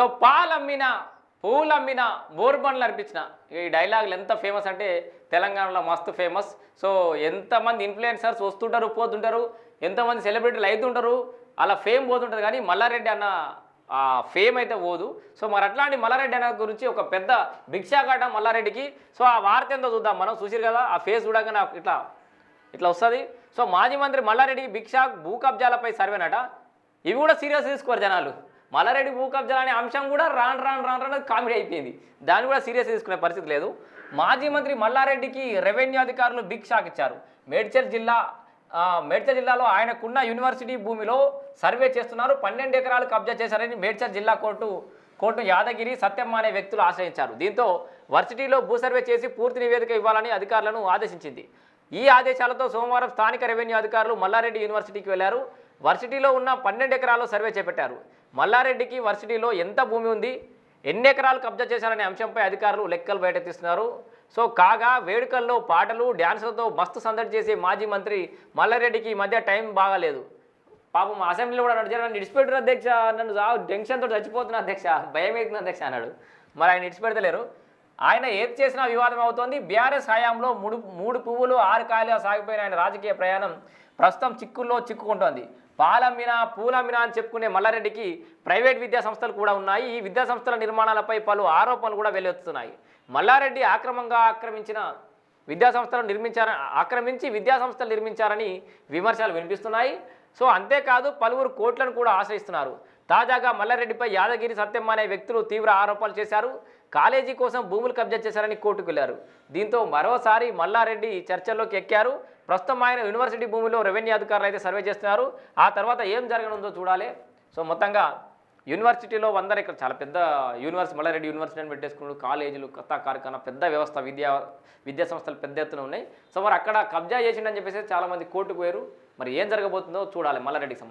So పాలు అమ్మిన పూలు అమ్మిన బోర్బండ్లు అనిపించిన ఈ డైలాగులు ఎంత ఫేమస్ అంటే తెలంగాణలో మస్తు ఫేమస్. సో ఎంతమంది ఇన్ఫ్లుయెన్సర్స్ వస్తుంటారు పోతుంటారు ఎంతమంది సెలబ్రిటీలు అవుతుంటారు అలా ఫేమ్ పోతుంటుంది. కానీ మల్లారెడ్డి అన్న ఫేమ్ అయితే పోదు. సో మరి అట్లాంటి మల్లారెడ్డి అన్న గురించి ఒక పెద్ద భిక్షాఘాట మల్లారెడ్డికి. సో ఆ వార్త ఎంతో చూద్దాం మనం. చూసిరు కదా ఆ ఫేస్ చూడగానే నాకు ఇట్లా ఇట్లా వస్తుంది. సో మాజీ మంత్రి మల్లారెడ్డికి భిక్షా భూ కబ్జాలపై సర్వేనట. ఇవి కూడా సీరియస్ తీసుకోరు జనాలు. మల్లారెడ్డి భూ కబ్జాలు అనే అంశం కూడా రాను రాను రాను రాను కామెడీ అయిపోయింది. దాన్ని కూడా సీరియస్ తీసుకునే పరిస్థితి లేదు. మాజీ మంత్రి మల్లారెడ్డికి రెవెన్యూ అధికారులు బిగ్ షాక్ ఇచ్చారు. మేడ్చల్ జిల్లా మేడ్చల్ జిల్లాలో ఆయనకున్న యూనివర్సిటీ భూమిలో సర్వే చేస్తున్నారు. పన్నెండు ఎకరాలు కబ్జా చేశారని మేడ్చల్ జిల్లా కోర్టు కోర్టు యాదగిరి సత్యమ్మ అనే వ్యక్తులు ఆశ్రయించారు. దీంతో వర్సిటీలో భూ సర్వే చేసి పూర్తి నివేదిక ఇవ్వాలని అధికారులను ఆదేశించింది. ఈ ఆదేశాలతో సోమవారం స్థానిక రెవెన్యూ అధికారులు మల్లారెడ్డి యూనివర్సిటీకి వెళ్ళారు. వర్సిటీలో ఉన్న పన్నెండు ఎకరాల్లో సర్వే చేపట్టారు. మల్లారెడ్డికి వర్సిటీలో ఎంత భూమి ఉంది? ఎన్ని ఎకరాలు కబ్జా చేశారనే అంశంపై అధికారులు లెక్కలు బయటతీస్తున్నారు సో కాగా వేడుకల్లో పాటలు డ్యాన్సులతో మస్తు సందడి చేసే మాజీ మంత్రి మల్లారెడ్డికి ఈ మధ్య టైం బాగాలేదు. పాపం అసెంబ్లీలో కూడా అన్నాడు నన్ను ఇడిచిపెట్టిన అధ్యక్ష నన్ను చావు టెన్షన్తో చచ్చిపోతున్నా అధ్యక్ష భయం అవుతుంది అధ్యక్ష అన్నాడు. మరి ఆయన ఇడిచిపెడతలేరు. ఆయన ఏది చేసినా వివాదం అవుతోంది. బీఆర్ఎస్ హయాంలో మూడు మూడు పువ్వులు ఆరు కాయలుగా సాగిపోయిన ఆయన రాజకీయ ప్రయాణం ప్రస్తుతం చిక్కుల్లో చిక్కుకుంటోంది. పాలమ్మినా పూలమ్మినా అని చెప్పుకునే మల్లారెడ్డికి ప్రైవేట్ విద్యా సంస్థలు కూడా ఉన్నాయి. ఈ విద్యా సంస్థల నిర్మాణాలపై పలు ఆరోపణలు కూడా వెల్లువెత్తుతున్నాయి మల్లారెడ్డి ఆక్రమంగా ఆక్రమించిన విద్యా సంస్థలు నిర్మించారని ఆక్రమించి విద్యా సంస్థలు నిర్మించారని విమర్శలు వినిపిస్తున్నాయి. సో అంతేకాదు పలువురు కోట్లను కూడా ఆశ్రయిస్తున్నారు. తాజాగా మల్లారెడ్డిపై యాదగిరి సత్యమ్మ అనే వ్యక్తులు తీవ్ర ఆరోపణలు చేశారు. కాలేజీ కోసం భూములు కబ్జా చేశారని కోర్టుకు వెళ్ళారు దీంతో మరోసారి మల్లారెడ్డి చర్చల్లోకి ఎక్కారు. ప్రస్తుతం ఆయన యూనివర్సిటీ భూమిలో రెవెన్యూ అధికారులు అయితే సర్వే చేస్తున్నారు. ఆ తర్వాత ఏం జరగనుందో చూడాలి. సో మొత్తంగా యూనివర్సిటీలో వందరు ఇక్కడ చాలా పెద్ద యూనివర్సిటీ మల్లారెడ్డి యూనివర్సిటీ అని పెట్టేసుకున్నాడు. కాలేజీలు కొత్త కార్ఖానా పెద్ద వ్యవస్థ విద్యా విద్యా సంస్థలు పెద్ద ఎత్తున ఉన్నాయి. సో మరి అక్కడ కబ్జా చేసిండని చెప్పేసి చాలామంది కోర్టుకు పోయారు. మరి ఏం జరగబోతుందో చూడాలి మల్లారెడ్డికి సంబంధించి.